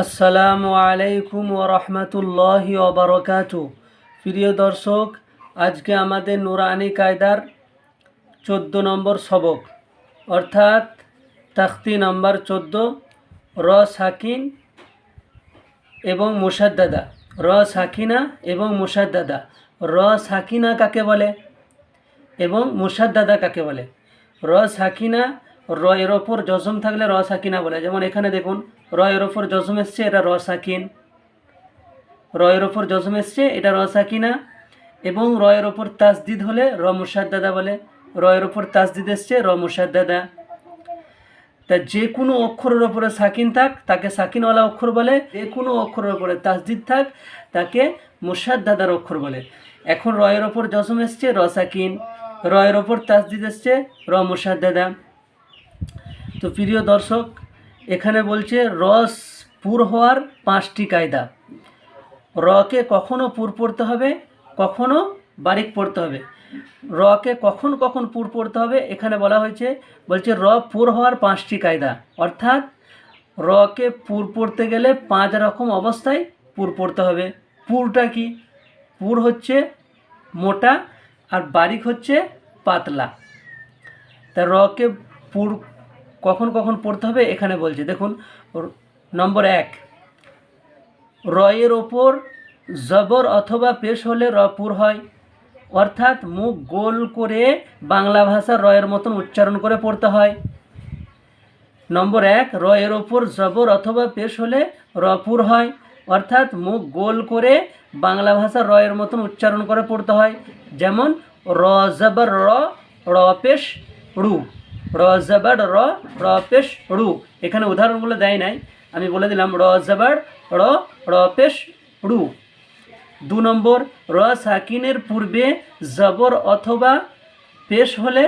আসসালামু আলাইকুম ও রহমতুল্লাহ ওবরকাতু প্রিয় দর্শক, আজকে আমাদের নুরানি কায়দার চোদ্দ নম্বর সবক, অর্থাৎ তাখতি নম্বর চোদ্দ, র সাকিন এবং মুসাদ্দাদা র সাকিনা এবং মুসাদ্দাদা র সাকিনা কাকে বলে এবং মুসাদ্দাদা কাকে বলে? র সাকিনা র এর ওপর জজম থাকলে র সাকিনা বলে। যেমন এখানে দেখুন র এর ওপর জজম এসছে, এটা র সাকিন। এর ওপর জজম এসছে, এটা র সাকিনা। এবং র এর ওপর তাসদিদ হলে র মুসাদ্দাদা বলে। র এর ওপর তাসদিদ এসছে, র মুসাদ্দাদা তা যে কোনো অক্ষরের ওপরে সাকিন থাক, তাকে সাকিনওয়ালা অক্ষর বলে। যে কোনো অক্ষরের ওপরে তাসদিদ থাক, তাকে মুসাদ্দাদার অক্ষর বলে। এখন রয়ের ওপর জসম এসছে, র সাকিন। রয়ের ওপর তাসদিদ এসছে, র মুসাদ্দাদা তো প্রিয় দর্শক, এখানে বলছে রস পুর হওয়ার পাঁচটি কায়দা। রকে কখনো পুর পড়তে হবে, কখনো বারিক পড়তে হবে। রকে কখন কখন পুর পড়তে হবে, এখানে বলা হয়েছে, বলছে র পুর হওয়ার পাঁচটি কায়দা। অর্থাৎ রকে পুর পড়তে গেলে পাঁচ রকম অবস্থায় পুর পড়তে হবে। পুরটা কি? পুর হচ্ছে মোটা আর বারিক হচ্ছে পাতলা। তা রকে পুর কখন কখন পড়তে হবে এখানে বলছে। দেখুন নম্বর এক, রয়ের ওপর জবর অথবা পেশ হলে রপুর হয়। অর্থাৎ মুখ গোল করে বাংলা ভাষার রয়ের মতন উচ্চারণ করে পড়তে হয়। নম্বর এক, রয়ের ওপর জবর অথবা পেশ হলে রপুর হয়। অর্থাৎ মুখ গোল করে বাংলা ভাষার রয়ের মতন উচ্চারণ করে পড়তে হয়। যেমন, র জবর র র পেশ রু। র র র পেশ রু। এখানে উদাহরণগুলো দেয় নাই। আমি বলে দিলাম র র র পেশ রু। দু নম্বর, র সাকিনের পূর্বে জবর অথবা পেশ হলে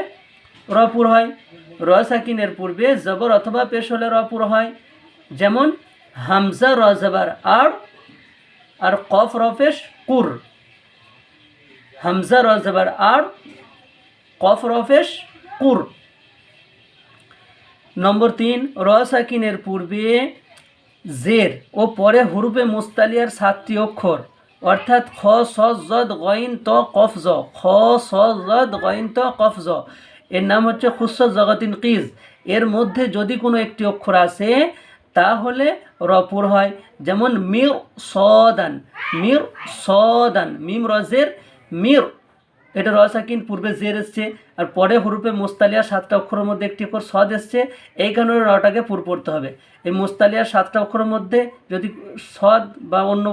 রপুর হয়। র সাকিনের পূর্বে জবর অথবা পেশ হলে রপুর হয়। যেমন, হামজা র আর আর কফ রফেশ কুর। হামজা র আর, কফ রফেশ কুর। নম্বর তিন র সাকিনের পূর্বে জের ও পরে হুরুপে মুস্তালিয়ার সাতটি অক্ষর, অর্থাৎ খ, স জদ গইন, ত, কফ, জ। খ, স জদ গইন, ত, কফ, জ। এর নাম হচ্ছে খুস্স জগতিন কিজ। এর মধ্যে যদি কোনো একটি অক্ষর আসে, তাহলে রপুর হয়। যেমন মির সদান মির সদান মিম রজের, মির এটা রসাকিন পূর্বে জের এসছে, আর পরে হরুপে মোস্তালিয়া সাতটা অক্ষরের মধ্যে একটি অক্ষর সদ এসছে, এই কারণে রটাকে পুর পড়তে হবে। এই মোস্তালিয়ার সাতটা অক্ষরের মধ্যে যদি সদ বা অন্য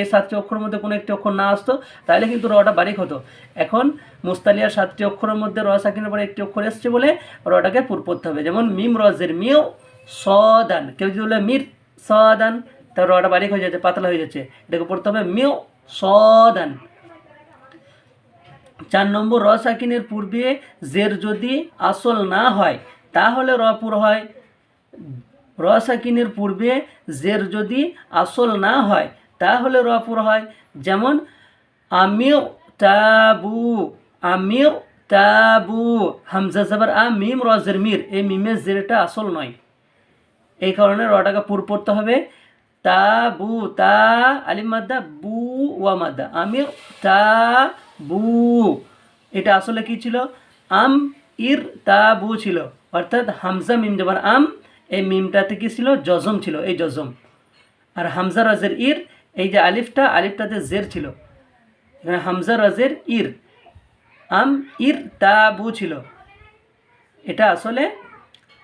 এই সাতটি অক্ষরের মধ্যে কোনো একটি অক্ষর না আসতো, তাহলে কিন্তু রটা বারিক হতো। এখন মুস্তালিয়ার সাতটি অক্ষরের মধ্যে রসাকিনের পরে একটি অক্ষর এসছে বলে রটাকে পুর পড়তে হবে। যেমন মিম রজের মিও সদান, কেউ যদি বলে মির সদান তার রটা বারিক হয়ে যাচ্ছে পাতলা হয়ে যাচ্ছে। এটাকে পড়তে হবে মিও সদান। চার নম্বর র সাকিনের পূর্বে জের যদি আসল না হয়, তাহলে রপুর হয়। র সাকিনের পূর্বে জের যদি আসল না হয়, তাহলে রপুর হয়। যেমন আমিও তাবু আমিও তাবু, হামজা জাবার আ মিম রজের মির, এই মিমের জেরটা আসল নয়। এই কারণে রটাকে পুর পড়তে হবে। তা বু তা আলিম মাদ্দা, বু, ওয়া মাদ্দা। আমি তা বু। এটা আসলে কি ছিল? আম ইর তা বু ছিল। অর্থাৎ হামজা মিম যাবার আম, এই মিমটাতে কি ছিল? জজম ছিল, এই জজম। আর হামজা রাজের ইর, এই যে আলিফটা, আলিফটাতে জের ছিল। হামজা রাজের ইর। আম ইর তা বু ছিল। এটা আসলে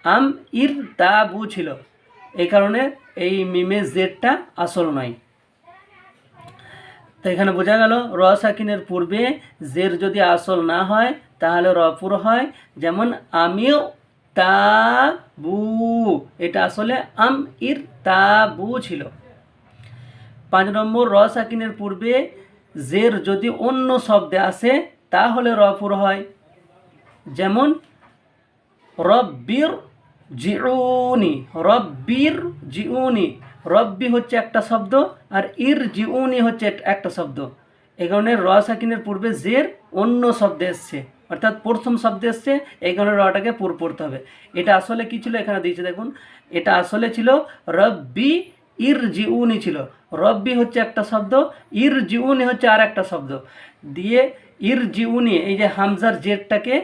আম ইর তা বু ছিল। এই কারণে এই মিমের জেরটা আসল নয় তো এখানে বোঝা গেল, র সাকিনের পূর্বে জের যদি আসল না হয়, তাহলে রপুর হয়। যেমন, আমিও তাবু এটা আসলে আম ইর তা বু ছিল। পাঁচ নম্বর, র সাকিনের পূর্বে জের যদি অন্য শব্দে আসে, তাহলে রপুর হয়। যেমন, রব্বির জিউনি রব্বির জিউনি। রব্বি হচ্ছে একটা শব্দ আর ইর জিউনি হচ্ছে একটা শব্দ। এই কারণে র সাকিনের পূর্বে জের অন্য শব্দে এসছে। অর্থাৎ প্রথম শব্দে এসছে, এই কারণে রটাকে পুর পড়তে হবে। এটা আসলে কি ছিল? এখানে দিয়েছে দেখুন, এটা আসলে ছিল রব্বি ইর জিউনি ছিল। রব্বি হচ্ছে একটা শব্দ ইর জিউনি হচ্ছে আর একটা শব্দ। দিয়ে ইর জিউনি এই যে হামজার জেরটাকে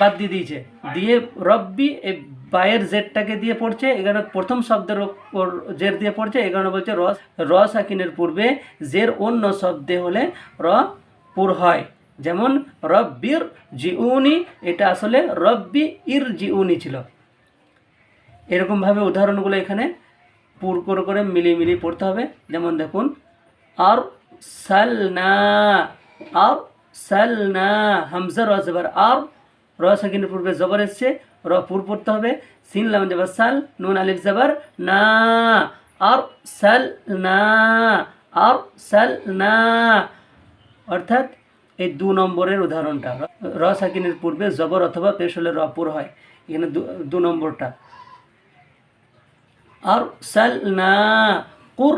বাদ দিয়ে দিয়েছে। দিয়ে রব্বি এই বায়ের জেরটাকে দিয়ে পড়ছে, এখানে প্রথম শব্দের ওপর জের দিয়ে পড়ছে, এখানে বলছে রস র সাকিনের পূর্বে জের অন্য শব্দে হলে র পুর হয়। যেমন রব্বির জিউনি, এটা আসলে রব্বি ইর জিউনি ছিল। এরকমভাবে উদাহরণগুলো এখানে পুর করে করে মিলিয়ে মিলিয়ে পড়তে হবে। যেমন দেখুন, আর সালনা আর সালনা, হামজা র জবর আর র সাকিনের পূর্বে জবর এসছে, র পুর পড়তে হবে। সিন লাম দেবা, সাল, নুন, আলিফ, জবর, না, আর, সাল, না, আর, সাল, না। অর্থাৎ এই দু নম্বরের উদাহরণটা, র সাকিনের পূর্বে জবর অথবা পেশ হলে রপুর হয়, এখানে দু নম্বরটা। আর, সাল, না কুর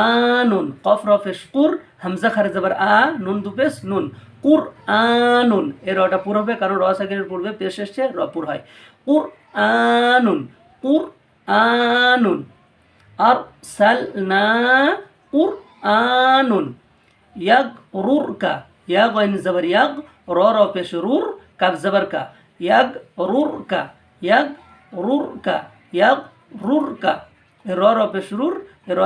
আনুন কফ রফেশ কুর হামজা খারে যাবার আ, নুন দু পেশ নুন। কুর আনুন এর রটা পুর হবে, কারণ র পূর্বে পেশ এসছে, র পুর হয়। কুর আনুন কুর আনুন আর সাল না কুর আনুন ইয়াগ রুর কা। ইয়াগ আইন যাবার ইয়াগ, র র পেশ রুর কাব যাবার কা। ইয়াগ রুর কা। ইয়াগ রুরকা ইয়াগ রুরকা র র পেশ রুর, র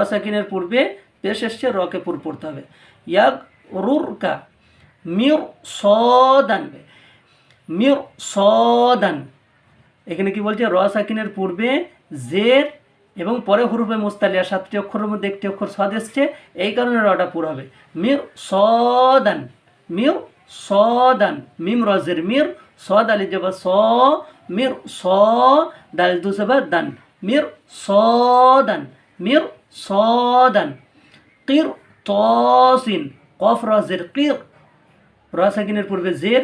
পূর্বে পেশ এসছে, রকে পুর পড়তে হবে। ইয়াগ রুরকা মির সদান মির সদান। এখানে কি বলছে? র সাকিনের পূর্বে জের এবং পরে হুরুফে মুস্তালিয়া সাতটি অক্ষরের মধ্যে একটি অক্ষর সদ এসছে, এই কারণে রটা পুর হবে। মির সদান মির সদান, মিম রজের মির সদ আলি জবা স, মির স দাল দুসবা দান, মির সদান মির সদান। কির তসিন কফ রজের কির রসাকিনের পূর্বে জের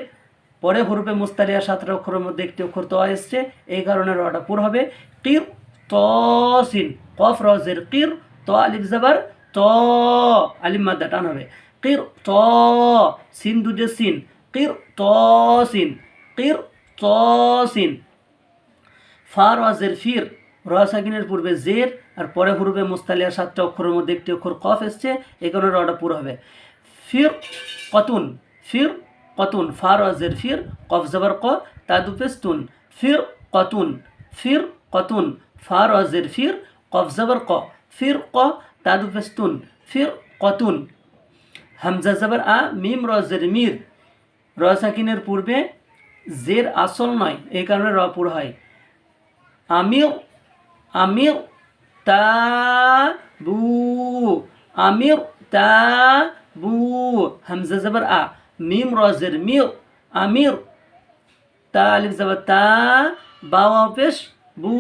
পরে হরুপে মুস্তালিয়া সাতটা অক্ষরের মধ্যে একটি অক্ষর তো এসছে এই কারণে রটা পুর হবে কির তসিন কফ রজের কির ত আলিফ জাবার ত আলিম মাদ্দা টান হবে কির ত সিন দুজে সিন কির তসিন কির তসিন ফার ওয়াজের ফির রসাকিনের পূর্বে জের, আর পরে হুরুবে মুস্তালিয়া সাতটা অক্ষরের মধ্যে একটি অক্ষর কফ এসছে, এই কারণে রটা পুরো হবে। ফির কতুন ফির কতুন ফার ওয়াজের ফির কফ, জবর, ক তাদুপেস তুন ফির কতুন ফির কতুন ফার ওয়াজের ফির কফ, জবর, ক। ফির ক তাদুপেস তুন ফির কতুন, হামজা, জবর, আ, মিম রজের মির। রসাকিনের পূর্বে জের আসল নয়, এই কারণে র হয়। আমির আমির তা বু আমির তা বু হামজা জবর আ মিম রজের মির আমির তা আলিফ জবর তা বাওয়া পেশ বু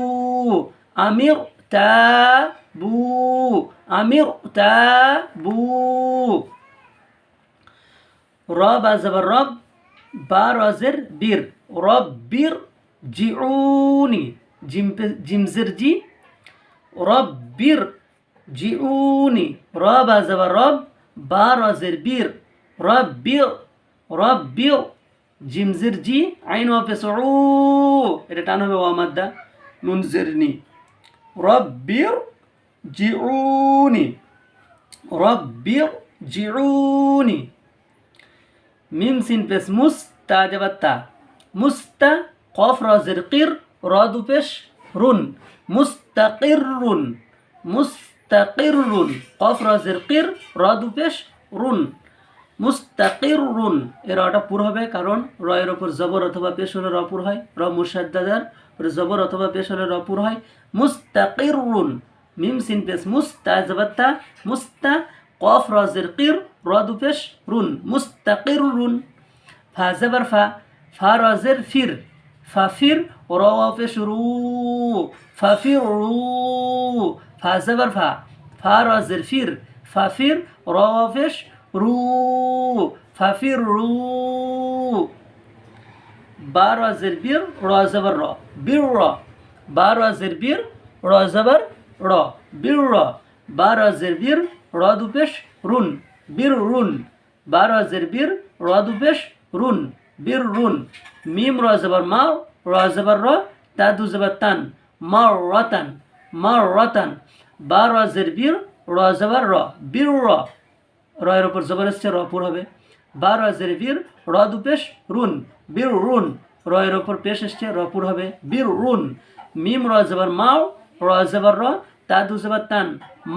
আমির তা বু আমির তা বু রব আজবর রব বা রজের বীর রব বীর জিউনি জিম পে- জিমজের জি? রব বীর, জিউনি, রব আজবর রব বা রজের বীর। রব বীর রব বীর জিমজের জি, আইন ওয়াপেস উ এটা টান হবে ওয়ামাদ্দা নুন জেরনি রব বীর, জিউনি। রব বীর, জিউনি। মিম সিন পেশ মুস্তা জবাত্তা মুস্তা, কফ রজের কির রদু পেশ রুন মুস্তাকিরুন মুস্তাকিরুন কফ রজের কির রদু পেশ রুন মুস্তাকিরুন এর রটা পুর হবে কারণ র এর ওপর জবর অথবা পেশ হলে র পুর হয়, র মুসাদ্দাদার জবর অথবা পেশ হলে হয়। পুর হয় মুস্তাকিরুন মিম সিন পেশ মুস্তা জবাত্তা মুস্তা, কফ রজের কির রদু পেশ রুন মুস্তাকিরুন ফা জবর ফা ফা রজের ফির, ফা ফির ফাফির র পেশ রু ফাফির রু বার ওয়াজের বীর র জবর র বীর র বার ওয়াজের বীর র জবর র বীর র বার ওয়াজের বীর র দুপেশ রুন বীর রুন বার ওয়াজের বীর র দুপেশ রুন বীর রুন মিম র জবর মা র জবর র তা দু জবর তান মা রতান মাররাতান। বা র জের বীর র জবর র বীর র রয়ের ওপর জবর এসছে, র পুর হবে। বা র বীর র দু পেশ রুন, বীর রুন। রয়ের ওপর পেশ এসছে, র পুর হবে। বীর রুন। মিম র জবর মাও র জবর র তা দু জবর তান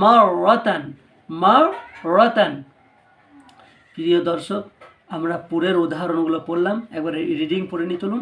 মার রতান মার রতান প্রিয় দর্শক, আমরা পুরের উদাহরণগুলো পড়লাম। একবার রিডিং পড়ে নিয়ে চলুন।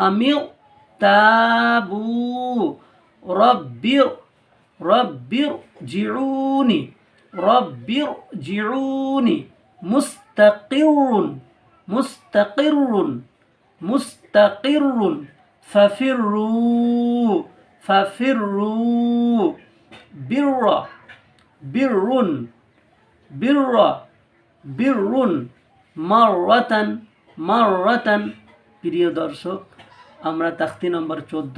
সদান মিউ সদান কির তসিন কির তসিন ফির কতুন ফির কতুন আমিও তাবু রব্বির রব্বির জিউনি রব্বির জিউনি, মুস্তাকিরুন মুস্তাকিরুন মুস্তাকিরুন, ফাফিরু ফাফিরু, বিররা, বিরুন বিররা, বিরুন, মাররাতান মাররাতান। প্রিয় দর্শক আমরা তাখতি নম্বর চোদ্দ,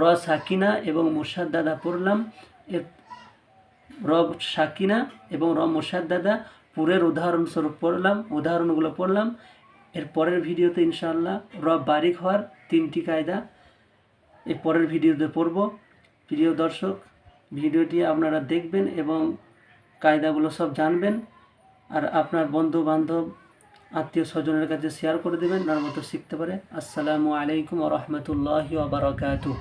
র সাকিনা এবং মুসাদ্দাদা পড়লাম। র সাকিনা এবং র মুসাদ্দাদা পুরের উদাহরণস্বরূপ পড়লাম, উদাহরণগুলো পড়লাম। এর পরের ভিডিওতে ইনশাআল্লাহ র বারিক হওয়ার তিনটি কায়দা এর পরের ভিডিওতে পড়ব। প্রিয় দর্শক, ভিডিওটি আপনারা দেখবেন এবং কায়দাগুলো সব জানবেন। আর আপনার বন্ধু বান্ধব আত্মীয় স্বজনের কাছে শেয়ার করে দেবেন তার মতো শিখতে পারে। আসসালামু আলাইকুম রহমতুল্লাহ ওবরাকাতু